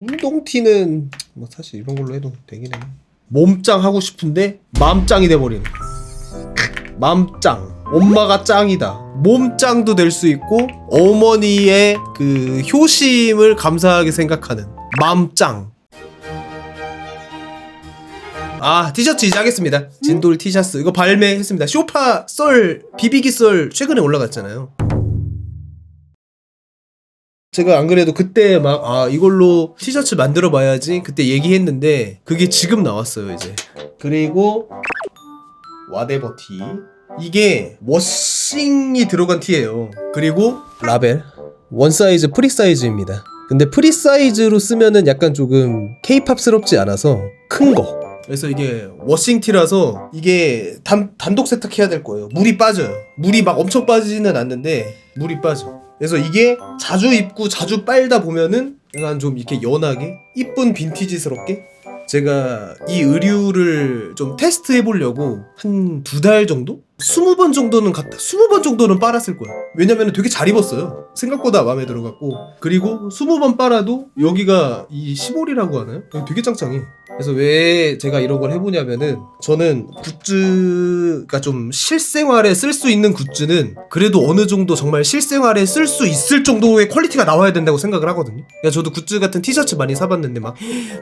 운동티는 뭐 사실 이런 걸로 해도 되긴 해. 몸짱 하고 싶은데 맘짱이 돼버리는. 맘짱. 엄마가 짱이다. 몸짱도 될 수 있고 어머니의 그 효심을 감사하게 생각하는 맘짱. 아 티셔츠 이제 하겠습니다. 진돌 티셔츠 이거 발매했습니다. 쇼파 썰 비비기 썰 최근에 올라갔잖아요. 제가 안 그래도 그때 막 아 이걸로 티셔츠 만들어 봐야지 그때 얘기했는데 그게 지금 나왔어요 이제. 그리고 와데버 티. 이게 워싱이 들어간 티예요. 그리고 라벨. 원 사이즈 프리 사이즈입니다. 근데 프리 사이즈로 쓰면은 약간 조금 케이팝스럽지 않아서 큰 거. 그래서 이게 워싱 티라서 이게 단, 단독 세탁해야 될 거예요. 물이 빠져요. 물이 막 엄청 빠지지는 않는데 물이 빠져 그래서 이게 자주 입고 자주 빨다 보면은 약간 좀 이렇게 연하게 이쁜 빈티지스럽게 제가 이 의류를 좀 테스트 해보려고 한 두 달 정도? 20번 정도는 갔다 20번 정도는 빨았을 거야 왜냐면 되게 잘 입었어요 생각보다 마음에 들어갔고 그리고 20번 빨아도 여기가 이 15리라고 하나요? 되게 짱짱해 그래서 왜 제가 이런 걸 해보냐면은 저는 굿즈가 좀 실생활에 쓸 수 있는 굿즈는 그래도 어느 정도 정말 실생활에 쓸 수 있을 정도의 퀄리티가 나와야 된다고 생각을 하거든요. 그러니까 저도 굿즈 같은 티셔츠 많이 사봤는데 막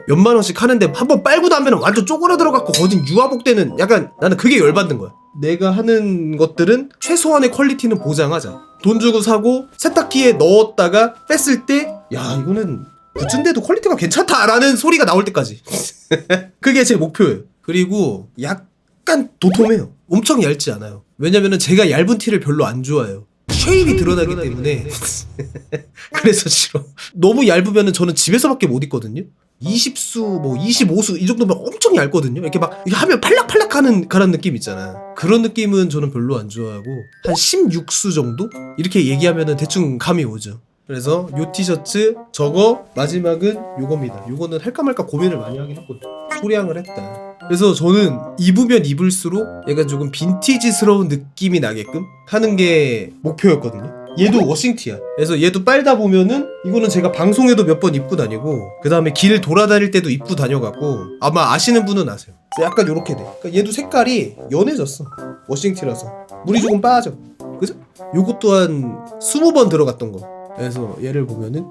몇만 원씩 하는데 한 번 빨고 나면 완전 쪼그라 들어 갖고 거진 유화복되는 약간 나는 그게 열받는 거야. 내가 하는 것들은 최소한의 퀄리티는 보장하자. 돈 주고 사고 세탁기에 넣었다가 뺐을 때 야 이거는 굿즈인데도 퀄리티가 괜찮다라는 소리가 나올 때까지. 그게 제 목표예요. 그리고 약간 도톰해요. 엄청 얇지 않아요. 왜냐면은 제가 얇은 티를 별로 안 좋아해요. 쉐입이 드러나기 때문에. 그래서 싫어. 너무 얇으면은 저는 집에서밖에 못 입거든요. 20수 뭐 25수 이 정도면 엄청 얇거든요. 이렇게 막 이렇게 하면 팔락팔락하는 그런 느낌 있잖아. 그런 느낌은 저는 별로 안 좋아하고 한 16수 정도? 이렇게 얘기하면은 대충 감이 오죠 그래서 요 티셔츠 저거 마지막은 요겁니다. 요거는 할까 말까 고민을 많이 하긴 했거든요. 소량을 했다. 그래서 저는 입으면 입을수록 약간 조금 빈티지스러운 느낌이 나게끔 하는 게 목표였거든요. 얘도 워싱티야. 그래서 얘도 빨다 보면은 이거는 제가 방송에도 몇 번 입고 다니고 그 다음에 길 돌아다닐 때도 입고 다녀갖고 아마 아시는 분은 아세요. 약간 요렇게 돼. 그러니까 얘도 색깔이 연해졌어. 워싱티라서 물이 조금 빠져. 그죠? 요것 또한 20번 들어갔던 거. 그래서 얘를 보면은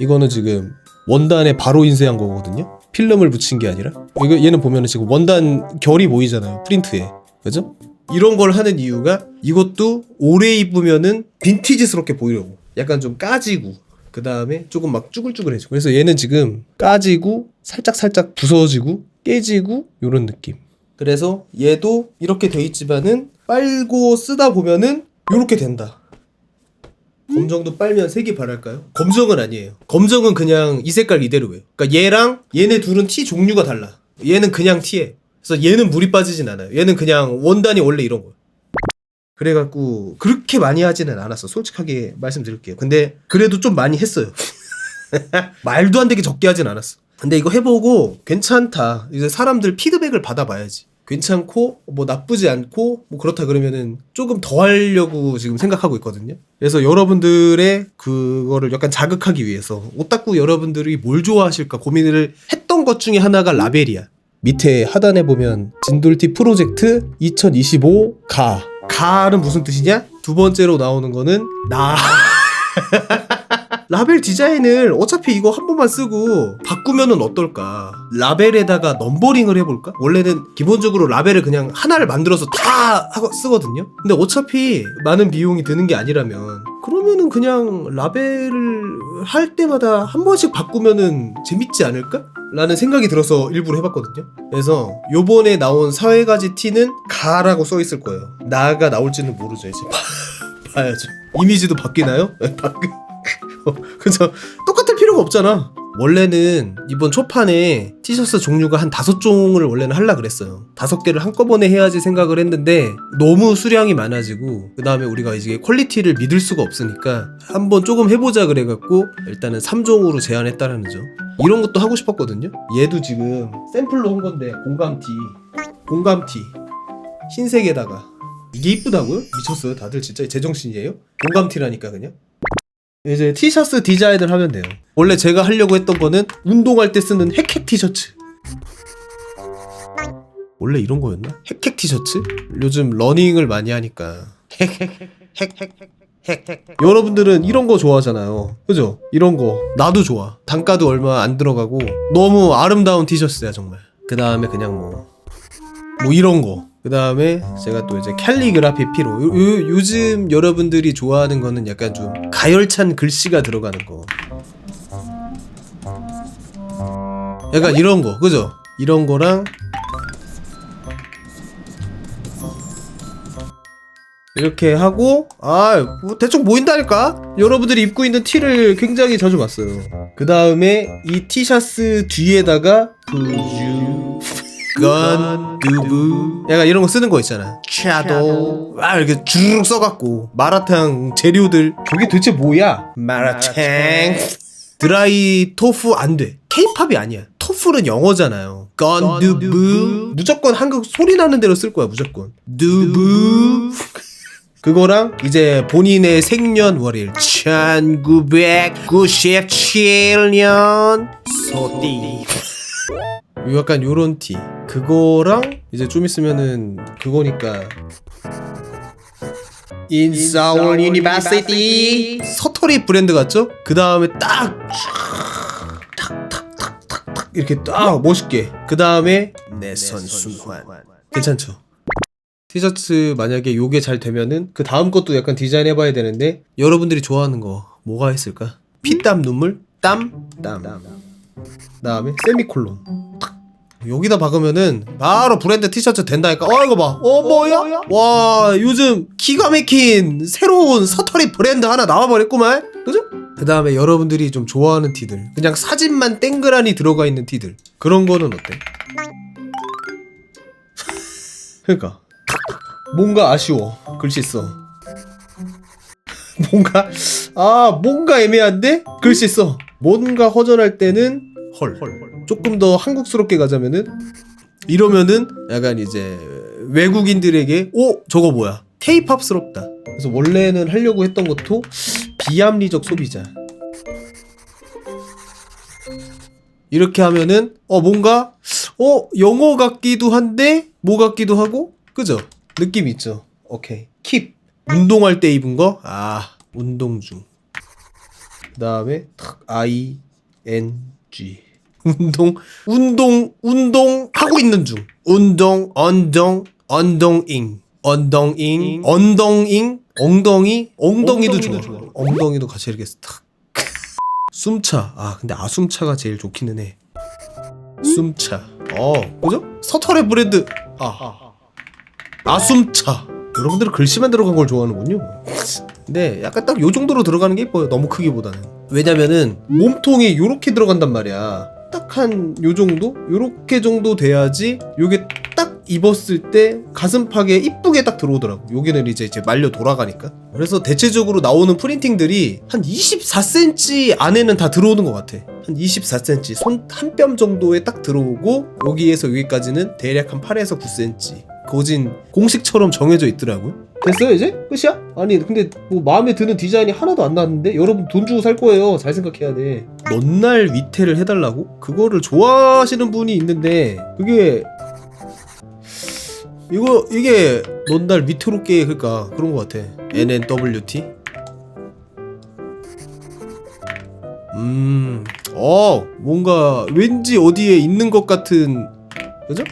이거는 지금 원단에 바로 인쇄한 거거든요. 필름을 붙인 게 아니라. 이거 얘는 보면은 지금 원단 결이 보이잖아요. 프린트에. 그죠? 이런 걸 하는 이유가 이것도 오래 입으면은 빈티지스럽게 보이려고. 약간 좀 까지고. 그 다음에 조금 막 쭈글쭈글해지고. 그래서 얘는 지금 까지고 살짝 살짝 부서지고 깨지고 요런 느낌. 그래서 얘도 이렇게 돼 있지만은 빨고 쓰다 보면은 요렇게 된다 검정도 빨면 색이 바랄까요? 검정은 아니에요. 검정은 그냥 이 색깔 이대로예요. 그러니까 얘랑 얘네 둘은 티 종류가 달라. 얘는 그냥 티에. 그래서 얘는 물이 빠지진 않아요. 얘는 그냥 원단이 원래 이런 거예요. 그래갖고 그렇게 많이 하지는 않았어. 솔직하게 말씀드릴게요. 근데 그래도 좀 많이 했어요. 말도 안 되게 적게 하진 않았어. 근데 이거 해보고 괜찮다. 이제 사람들 피드백을 받아봐야지. 괜찮고 뭐 나쁘지 않고 뭐 그렇다 그러면은 조금 더 하려고 지금 생각하고 있거든요. 그래서 여러분들의 그거를 약간 자극하기 위해서 오타쿠 여러분들이 뭘 좋아하실까 고민을 했던 것 중에 하나가 라벨이야. 밑에 하단에 보면 진돌티 프로젝트 2025 가. 가는 무슨 뜻이냐? 두 번째로 나오는 거는 나. 라벨 디자인을 어차피 이거 한 번만 쓰고 바꾸면은 어떨까? 라벨에다가 넘버링을 해볼까? 원래는 기본적으로 라벨을 그냥 하나를 만들어서 다 하고 쓰거든요. 근데 어차피 많은 비용이 드는 게 아니라면 그러면은 그냥 라벨을 할 때마다 한 번씩 바꾸면은 재밌지 않을까? 라는 생각이 들어서 일부러 해봤거든요. 그래서 요번에 나온 사회가지 티는 가라고 써 있을 거예요. 나가 나올지는 모르죠 이제. 봐야죠. 이미지도 바뀌나요? 바뀌. 그죠? 똑같을 필요가 없잖아. 원래는 이번 초판에 티셔츠 종류가 한 다섯 종을 원래는 하려 그랬어요. 다섯 개를 한꺼번에 해야지 생각을 했는데 너무 수량이 많아지고 그 다음에 우리가 이제 퀄리티를 믿을 수가 없으니까 한번 조금 해보자 그래갖고 일단은 3종으로 제한했다라는 점. 이런 것도 하고 싶었거든요. 얘도 지금 샘플로 한 건데 공감티, 공감티 흰색에다가 이게 이쁘다고요? 미쳤어요. 다들 진짜 제정신이에요? 공감티라니까 그냥. 이제 티셔츠 디자인을 하면 돼요. 원래 제가 하려고 했던 거는 운동할 때 쓰는 헥헥 티셔츠. 원래 이런 거였나? 헥헥 티셔츠? 요즘 러닝을 많이 하니까. 여러분들은 이런 거 좋아하잖아요. 그죠? 이런 거. 나도 좋아. 단가도 얼마 안 들어가고 너무 아름다운 티셔츠야, 정말. 그 다음에 그냥 뭐. 뭐 이런 거. 그 다음에 제가 또 이제 캘리그라피 피로. 요, 요, 요즘 여러분들이 좋아하는 거는 약간 좀 가열찬 글씨가 들어가는 거. 약간 이런 거. 그죠? 이런 거랑 이렇게 하고 아 뭐 대충 보인다니까 여러분들이 입고 있는 티를 굉장히 자주 봤어요 그 다음에 이 티셔츠 뒤에다가 부유 건 두부 약간 이런 거 쓰는 거 있잖아. 샤도 아 이렇게 주르륵 써갖고 마라탕 재료들. 저게 도대체 뭐야? 마라탕. 드라이 토fu 안돼. 케이팝이 아니야. 토프는 영어잖아요. 건 두부 무조건 한국 소리 나는 대로 쓸 거야 무조건. 두부 그거랑 이제 본인의 생년월일. 1997년 소띠. 약간 요런 티 그거랑 이제 좀 있으면은 그거니까 인사울 유니버시티 서터리 브랜드 같죠? 그 다음에 딱 탁탁탁탁탁 이렇게 딱 멋있게 그 다음에 내 선 순환 괜찮죠? 티셔츠 만약에 요게 잘 되면은 그 다음 것도 약간 디자인 해 봐야 되는데 여러분들이 좋아하는 거 뭐가 있을까? 피땀 눈물 땀 땀. 다음에 세미콜론. 탁. 여기다 박으면은 바로 브랜드 티셔츠 된다니까. 어 이거 봐. 어 뭐야? 와 요즘 기가 막힌 새로운 서터리 브랜드 하나 나와버렸구만. 그죠? 그 다음에 여러분들이 좀 좋아하는 티들 그냥 사진만 땡그라니 들어가 있는 티들 그런 거는 어때? 그러니까 뭔가 아쉬워 글씨 써 뭔가 아 뭔가 애매한데 글씨 써 뭔가 허전할 때는 헐 조금 더 한국스럽게 가자면은 이러면은 약간 이제 외국인들에게 오 저거 뭐야? 케이팝스럽다. 그래서 원래는 하려고 했던 것도 비합리적 소비자. 이렇게 하면은 어 뭔가 어 영어 같기도 한데 뭐 같기도 하고? 그죠? 느낌 있죠? 오케이. 킵 운동할 때 입은 거아 운동 중. 그 다음에 탁 I N G 운동 운동 운동 하고 있는 중. 운동 언동 언동잉. 언동잉 언동잉 엉덩이 엉덩이도 좋아. 엉덩이도 같이 이렇게 탁. 숨차. 아 근데 아숨차가 제일 좋기는 해. 숨차. 어 그죠? 서털의 브랜드. 아. 아숨차. 여러분들은 글씨만 들어간 걸 좋아하는군요. 근데 약간 딱 요 정도로 들어가는 게 이뻐요. 너무 크기보다는. 왜냐면은 몸통이 요렇게 들어간단 말이야 딱 한 요 정도? 요렇게 정도 돼야지 요게 딱 입었을 때 가슴팍에 이쁘게 딱 들어오더라고. 여기는 이제 이제 말려 돌아가니까. 그래서 대체적으로 나오는 프린팅들이 한 24cm 안에는 다 들어오는 것 같아. 한 24cm 손 한 뼘 정도에 딱 들어오고 여기에서 여기까지는 대략 한 8에서 9cm 거진 공식처럼 정해져 있더라고요 됐어요 이제? 끝이야? 아니 근데 뭐 마음에 드는 디자인이 하나도 안 나왔는데 여러분 돈 주고 살 거예요 잘 생각해야 돼 넌날 위태를 해달라고? 그거를 좋아하시는 분이 있는데 그게 이거 이게 넌 날 위태롭게 그러니까 그런 것 같아 NNWT 음, 어, 뭔가 왠지 어디에 있는 것 같은, 그죠?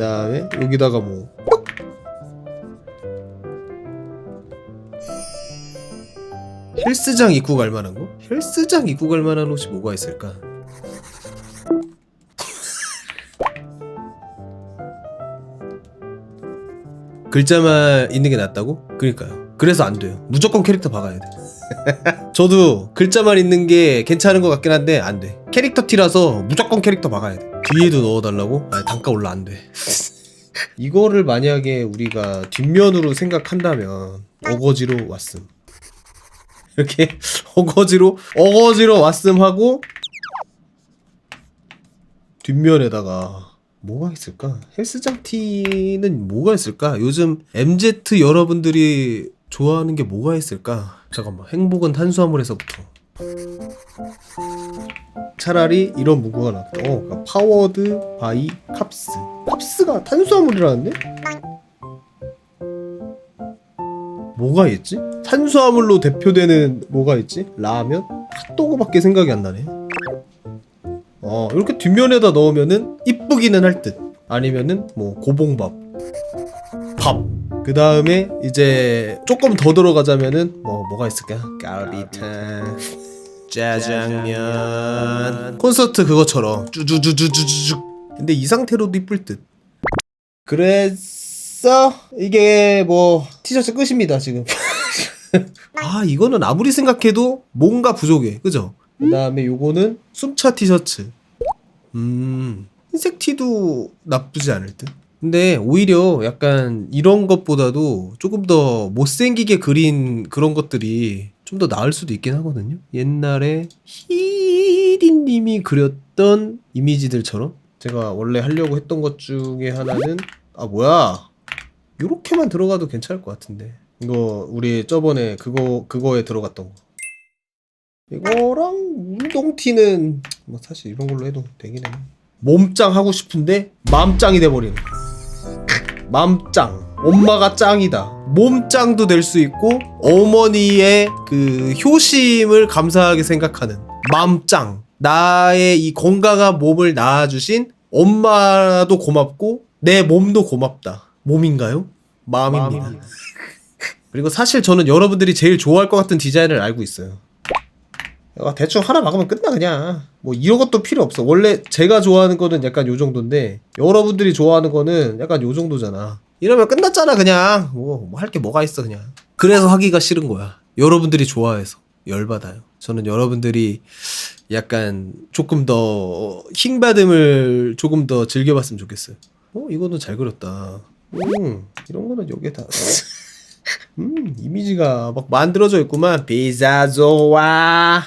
그 다음에 여기다가 뭐, 뻑! 헬스장 입고 갈 만한 거? 헬스장 입고 갈 만한 옷이 뭐가 있을까? 글자만 있는 게 낫다고? 그러니까요. 그래서 안 돼요. 무조건 캐릭터 박아야 돼. 저도 글자만 있는 게 괜찮은 것 같긴 한데 안 돼. 캐릭터 티라서 무조건 캐릭터 박아야 돼. 뒤에도 넣어달라고? 아 단가 올라 안 돼. 이거를 만약에 우리가 뒷면으로 생각한다면 어거지로 왔음. 이렇게 어거지로 어거지로 왔음 하고 뒷면에다가 뭐가 있을까? 헬스장 티는 뭐가 있을까? 요즘 MZ 여러분들이 좋아하는 게 뭐가 있을까? 잠깐만 행복은 탄수화물에서부터 차라리 이런 문구가 낫다 어, 그러니까 파워드 바이 캅스 캅스가 탄수화물이라는데? 뭐가 있지? 탄수화물로 대표되는 뭐가 있지? 라면? 핫도그밖에 생각이 안 나네 어 이렇게 뒷면에다 넣으면은 이쁘기는 할 듯 아니면은 뭐 고봉밥 밥 그 다음에 이제 조금 더 들어가자면은 뭐 뭐가 있을까? 갈비탕 짜장면 콘서트 그거처럼. 쭈쭈쭈쭈쭈쭈 근데 이 상태로도 이쁠 듯. 그래서 이게 뭐 티셔츠 끝입니다 지금. 아 이거는 아무리 생각해도 뭔가 부족해. 그죠? 그 다음에 요거는 숨차 티셔츠. 음 흰색 티도 나쁘지 않을 듯 근데 오히려 약간 이런 것보다도 조금 더 못생기게 그린 그런 것들이 좀 더 나을 수도 있긴 하거든요. 옛날에 히디님이 그렸던 이미지들처럼 제가 원래 하려고 했던 것 중에 하나는 아 뭐야? 요렇게만 들어가도 괜찮을 것 같은데. 이거 우리 저번에 그거 그거에 들어갔던 거. 이거랑 운동티는 뭐 사실 이런 걸로 해도 되긴 해 몸짱 하고 싶은데 맘짱이 돼버리는 맘짱 엄마가 짱이다. 몸짱도 될 수 있고 어머니의 그 효심을 감사하게 생각하는 맘짱. 나의 이 건강한 몸을 낳아주신 엄마도 고맙고 내 몸도 고맙다. 몸인가요? 마음입니다. 그리고 사실 저는 여러분들이 제일 좋아할 것 같은 디자인을 알고 있어요. 야, 대충 하나 막으면 끝나 그냥. 뭐 이런 것도 필요 없어. 원래 제가 좋아하는 거는 약간 요 정도인데 여러분들이 좋아하는 거는 약간 요 정도잖아. 이러면 끝났잖아 그냥. 뭐 할게 뭐가 있어 그냥. 그래서 하기가 싫은 거야. 여러분들이 좋아해서 열받아요. 저는 여러분들이 약간 조금 더 킹받음을 조금 더 즐겨봤으면 좋겠어요. 어 이거는 잘 그렸다. 음 이런 거는 여기에 다. 음, 이미지가 막 만들어져 있구만. 피자 좋아.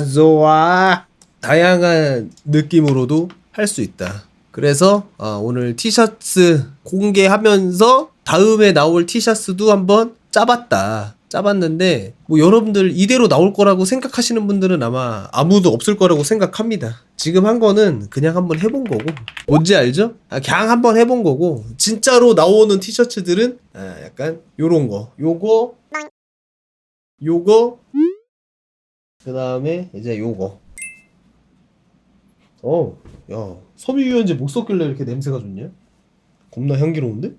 좋아. 다양한 느낌으로도 할 수 있다. 그래서 어, 오늘 티셔츠 공개하면서 다음에 나올 티셔츠도 한번 짜봤다. 짜봤는데 뭐 여러분들 이대로 나올 거라고 생각하시는 분들은 아마 아무도 없을 거라고 생각합니다. 지금 한 거는 그냥 한번 해본 거고 뭔지 알죠? 아, 그냥 한번 해본 거고 진짜로 나오는 티셔츠들은 아, 약간 요런 거 요거 요거 그 다음에 이제 요거 어, 야 섬유유연제 못 썼길래 이렇게 냄새가 좋냐? 겁나 향기로운데?